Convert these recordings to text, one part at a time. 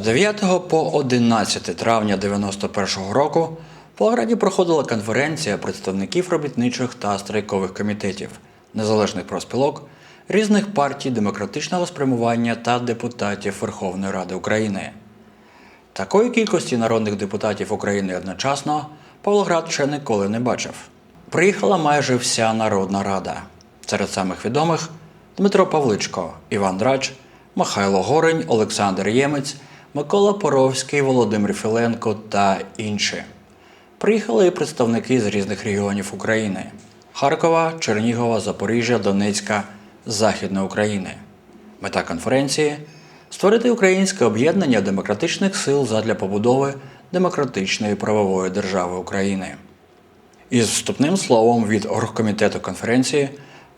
З 9 по 11 травня 91 року в Павлограді проходила конференція представників робітничих та страйкових комітетів, незалежних профспілок, різних партій демократичного спрямування та депутатів Верховної Ради України. Такої кількості народних депутатів України одночасно Павлоград ще ніколи не бачив. Приїхала майже вся Народна Рада. Серед самих відомих Дмитро Павличко, Іван Драч, Михайло Горень, Олександр Ємець, Микола Поровський, Володимир Філенко та інші. Приїхали і представники з різних регіонів України: Харкова, Чернігова, Запоріжжя, Донецька, Західної України. Мета конференції створити українське об'єднання демократичних сил задля побудови демократичної правової держави України. Із вступним словом від оргкомітету конференції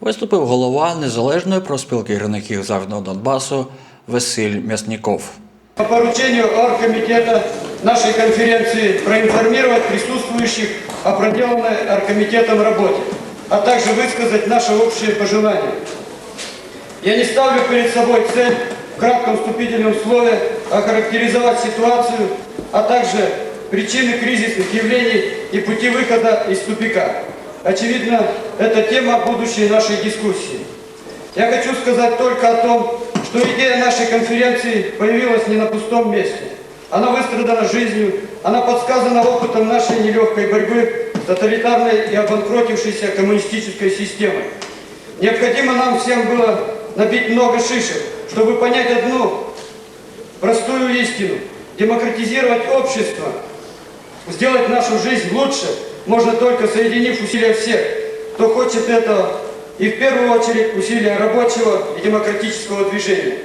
виступив голова незалежної профспілки гірників Західного Донбасу Василь Мясніков. По поручению оргкомитета нашей конференции проинформировать присутствующих о проделанной оргкомитетом работе, а также высказать наши общие пожелания. Я не ставлю перед собой цель в кратком вступительном слове охарактеризовать ситуацию, а также причины кризисных явлений и пути выхода из тупика. Очевидно, это тема будущей нашей дискуссии. Я хочу сказать только о том, что идея нашей конференции появилась не на пустом месте. Она выстрадана жизнью, она подсказана опытом нашей нелегкой борьбы с тоталитарной и обанкротившейся коммунистической системой. Необходимо нам всем было набить много шишек, чтобы понять одну простую истину. Демократизировать общество, сделать нашу жизнь лучше, можно только соединив усилия всех, кто хочет этого, и в первую очередь усилия рабочего и демократического движения.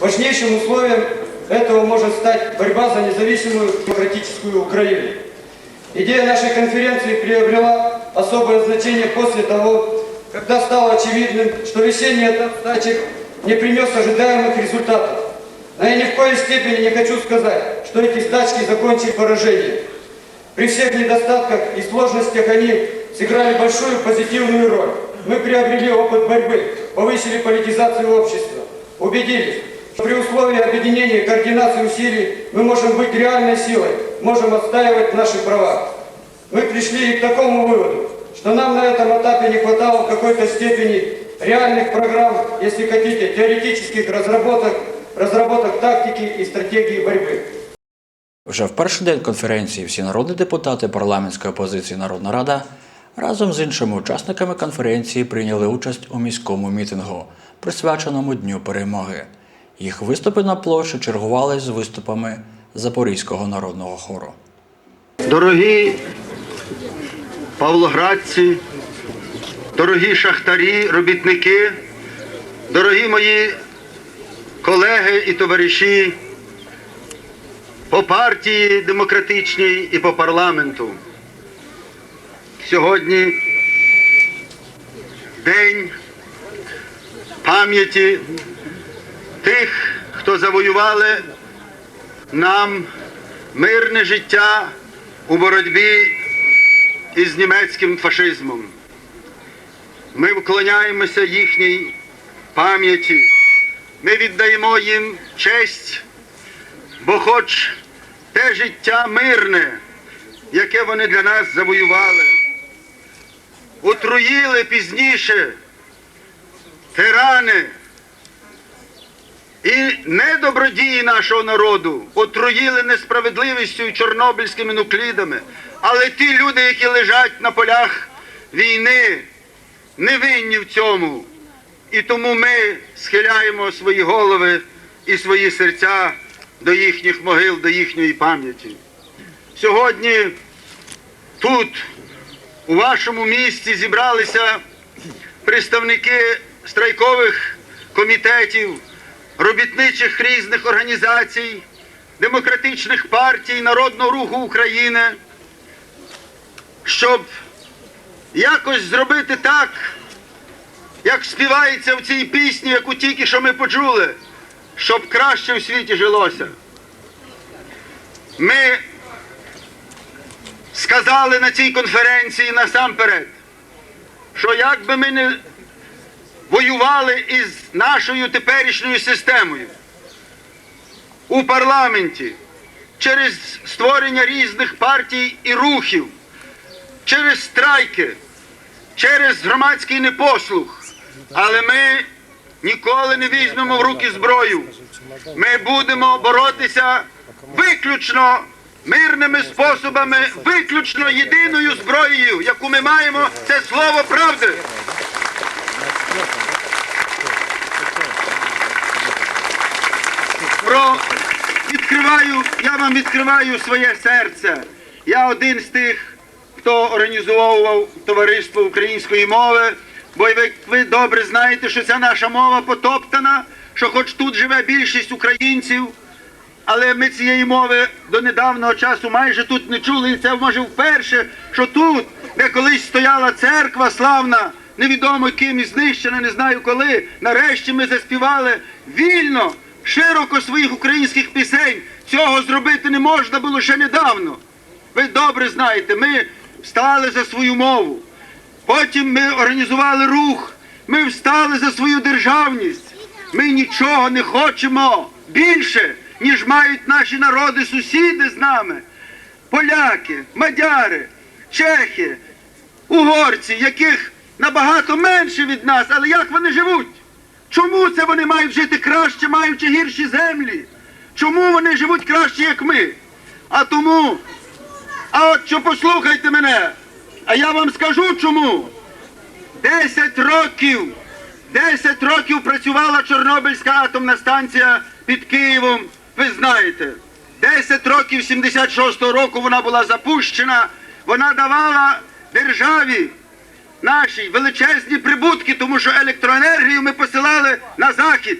Важнейшим условием этого может стать борьба за независимую демократическую Украину. Идея нашей конференции приобрела особое значение после того, когда стало очевидным, что весенний этап стачек не принес ожидаемых результатов. Но я ни в коей степени не хочу сказать, что эти стачки закончили поражением. При всех недостатках и сложностях они сыграли большую позитивную роль. Мы приобрели опыт борьбы, повысили политизацию общества, убедились, что при условии объединения и координации усилий мы можем быть реальной силой, можем отстаивать наши права. Мы пришли и к такому выводу, что нам на этом этапе не хватало в какой-то степени реальных программ, если хотите, теоретических разработок, разработок тактики и стратегии борьбы. Вже в перший день конференції всі народні депутати парламентської опозиції Народна Рада разом з іншими учасниками конференції прийняли участь у міському мітингу, присвяченому Дню перемоги. Їх виступи на площі чергували з виступами Запорізького народного хору. Дорогі павлоградці, дорогі шахтарі, робітники, дорогі мої колеги і товариші по партії демократичній і по парламенту. Сьогодні день пам'яті тих, хто завоювали нам мирне життя у боротьбі із німецьким фашизмом. Ми вклоняємося їхній пам'яті, ми віддаємо їм честь, бо хоч те життя мирне, яке вони для нас завоювали, отруїли пізніше тирани. І недобродії нашого народу отруїли несправедливістю і чорнобильськими нуклідами. Але ті люди, які лежать на полях війни, не винні в цьому. І тому ми схиляємо свої голови і свої серця до їхніх могил, до їхньої пам'яті. Сьогодні тут, у вашому місті, зібралися представники страйкових комітетів робітничих різних організацій, демократичних партій, Народного руху України, щоб якось зробити так, як співається в цій пісні, яку тільки що ми почули, щоб краще в світі жилося. Ми сказали на цій конференції насамперед, що як би ми не воювали із нашою теперішньою системою. у парламенті через створення різних партій і рухів, через страйки, через громадський непослух. Але ми ніколи не візьмемо в руки зброю. Ми будемо боротися виключно мирними способами, виключно єдиною зброєю, яку ми маємо, це слово правди. Про відкриваю, я вам відкриваю своє серце. Я один з тих, хто організовував товариство української мови. Бо ви, ви добре знаєте, що ця наша мова потоптана, що хоч тут живе більшість українців, але ми цієї мови до недавнього часу майже тут не чули. І це може вперше, що тут, де колись стояла церква славна, невідомо ким і знищена, не знаю коли. Нарешті ми заспівали вільно, широко своїх українських пісень. Цього зробити не можна було ще недавно. Ви добре знаєте, ми встали за свою мову. Потім ми організували рух. Ми встали за свою державність. Ми нічого не хочемо більше, ніж мають наші народи, сусіди з нами. Поляки, мадяри, чехи, угорці, яких набагато менше від нас, але як вони живуть? Чому це вони мають жити краще, маючи гірші землі? Чому вони живуть краще, як ми? А тому, а от що послухайте мене, а я вам скажу чому. Десять років, десять років працювала Чорнобильська атомна станція під Києвом, ви знаєте. Десять років 76-го року вона була запущена, вона давала державі нашій величезні прибутки, тому що електроенергію ми посилали на захід.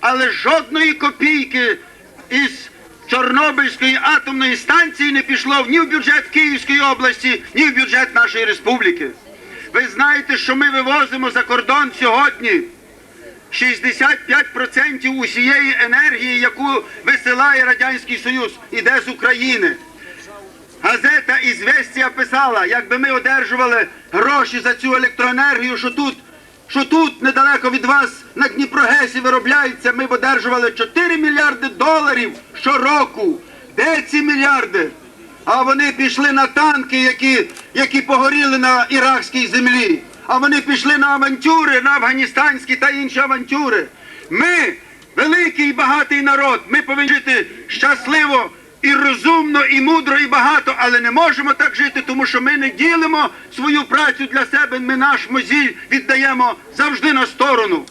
Але жодної копійки із Чорнобильської атомної станції не пішло ні в бюджет Київської області, ні в бюджет нашої республіки. Ви знаєте, що ми вивозимо за кордон сьогодні 65% усієї енергії, яку висилає Радянський Союз, іде з України. Газета «Ізвестія» писала, якби ми одержували гроші за цю електроенергію, що тут, що тут недалеко від вас на Дніпрогесі виробляється, ми б одержували 4 мільярди доларів щороку. Де ці мільярди? А вони пішли на танки, які, які погоріли на іракській землі. А вони пішли на авантюри, на афганістанські та інші авантюри. Ми, великий і багатий народ, ми повинні жити щасливо і розумно, і мудро, і багато, але не можемо так жити, тому що ми не ділимо свою працю для себе. Ми наш мозіль віддаємо завжди на сторону.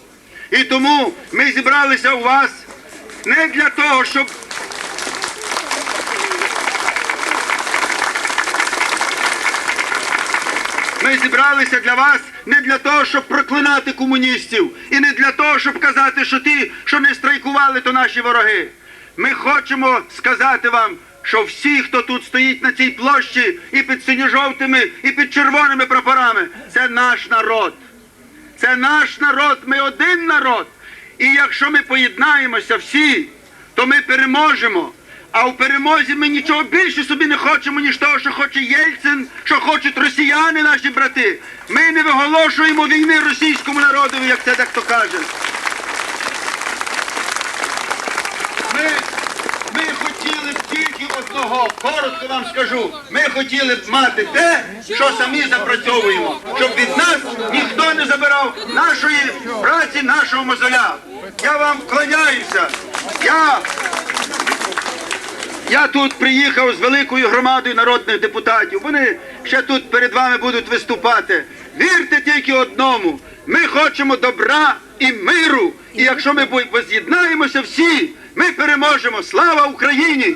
І тому ми зібралися у вас не для того, щоб Ми зібралися для вас не для того, щоб проклинати комуністів, і не для того, щоб казати, що ті, що не страйкували, то наші вороги. Ми хочемо сказати вам, що всі, хто тут стоїть на цій площі, і під синьо-жовтими, і під червоними прапорами, це наш народ. Це наш народ, ми один народ. І якщо ми поєднаємося всі, то ми переможемо. А в перемозі ми нічого більше собі не хочемо, ніж того, що хоче Єльцин, що хочуть росіяни, наші брати. Ми не виголошуємо війни російському народові, як це дехто каже. Ми, ми хотіли б тільки одного, коротко вам скажу. Ми хотіли б мати те, що самі запрацьовуємо, щоб від нас ніхто не забирав нашої праці, нашого мозоля. Я вам вклоняюся. Я я тут приїхав з великою громадою народних депутатів. Вони ще тут перед вами будуть виступати. Вірте тільки одному. Ми хочемо добра і миру. І якщо ми воз'єднаємося всі, ми переможемо. Слава Україні!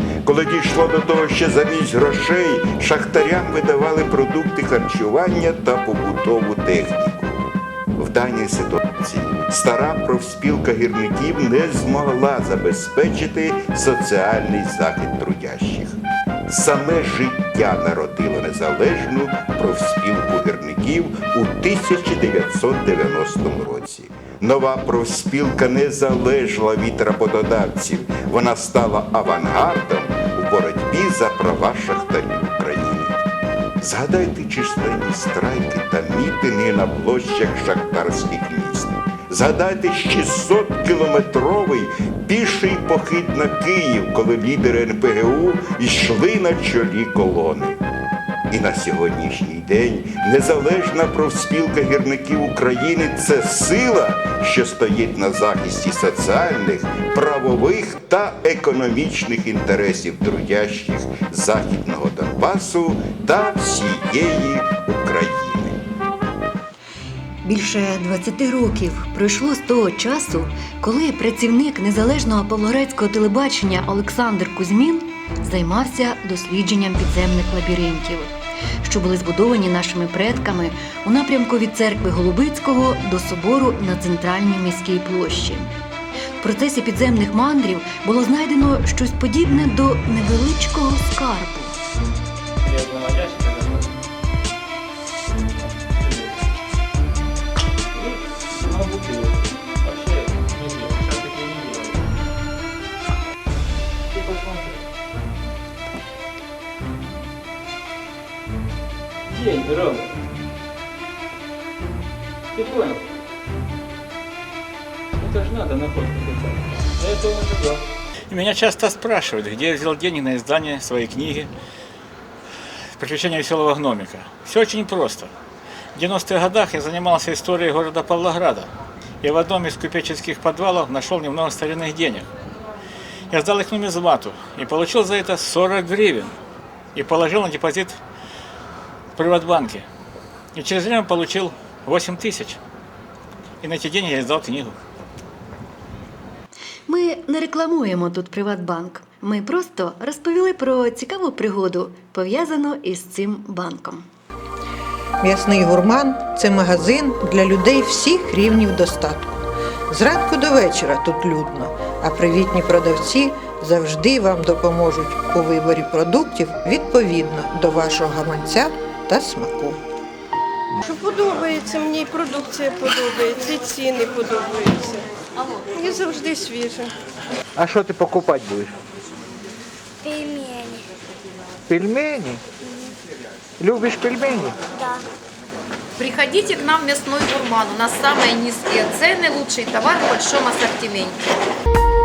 Коли дійшло до того, що замість грошей шахтарям видавали продукти харчування та побутову техніку. В даній ситуації стара профспілка гірників не змогла забезпечити соціальний захист трудящих. Саме життя народило незалежну профспілку гірників у 1990 році. Нова профспілка не залежала від роботодавців. Вона стала авангардом у боротьбі за права шахтарів України. Згадайте численні страйки та мітинги на площах шахтарських міст. Згадайте 600-кілометровий піший похід на Київ, коли лідери НПГУ йшли на чолі колони. І на сьогоднішній день незалежна профспілка гірників України це сила, що стоїть на захисті соціальних, правових та економічних інтересів трудящих Західного Донбасу та всієї України. Більше 20 років пройшло з того часу, коли працівник незалежного павлоградського телебачення Олександр Кузьмін займався дослідженням підземних лабіринтів, що були збудовані нашими предками у напрямку від церкви Голубицького до собору на центральній міській площі. В процесі підземних мандрів було знайдено щось подібне до невеличкого скарбу. И Меня часто спрашивают, где я взял деньги на издание своей книги «Приключения веселого гномика». Все очень просто. В 90-х годах я занимался историей города Павлограда. И в одном из купеческих подвалов нашел немного старинных денег. Я сдал их нумизмату и получил за это 40 гривен. И положил на депозит в Приватбанке. И через время получил 8 тысяч. И на эти деньги я издал книгу. Ми не рекламуємо тут Приватбанк. Ми просто розповіли про цікаву пригоду, пов'язану із цим банком. М'ясний гурман це магазин для людей всіх рівнів достатку. Зранку до вечора тут людно, а привітні продавці завжди вам допоможуть у виборі продуктів відповідно до вашого гаманця та смаку. Що подобається, мені і продукція подобається, і ціни подобаються. І завжди свіже. А що ти покупати будеш? Пельмени. Пельмені? Любиш пельмені? Приходите к нам в мясной гурман. У нас самые низкие цены, лучший товар в большом ассортименте.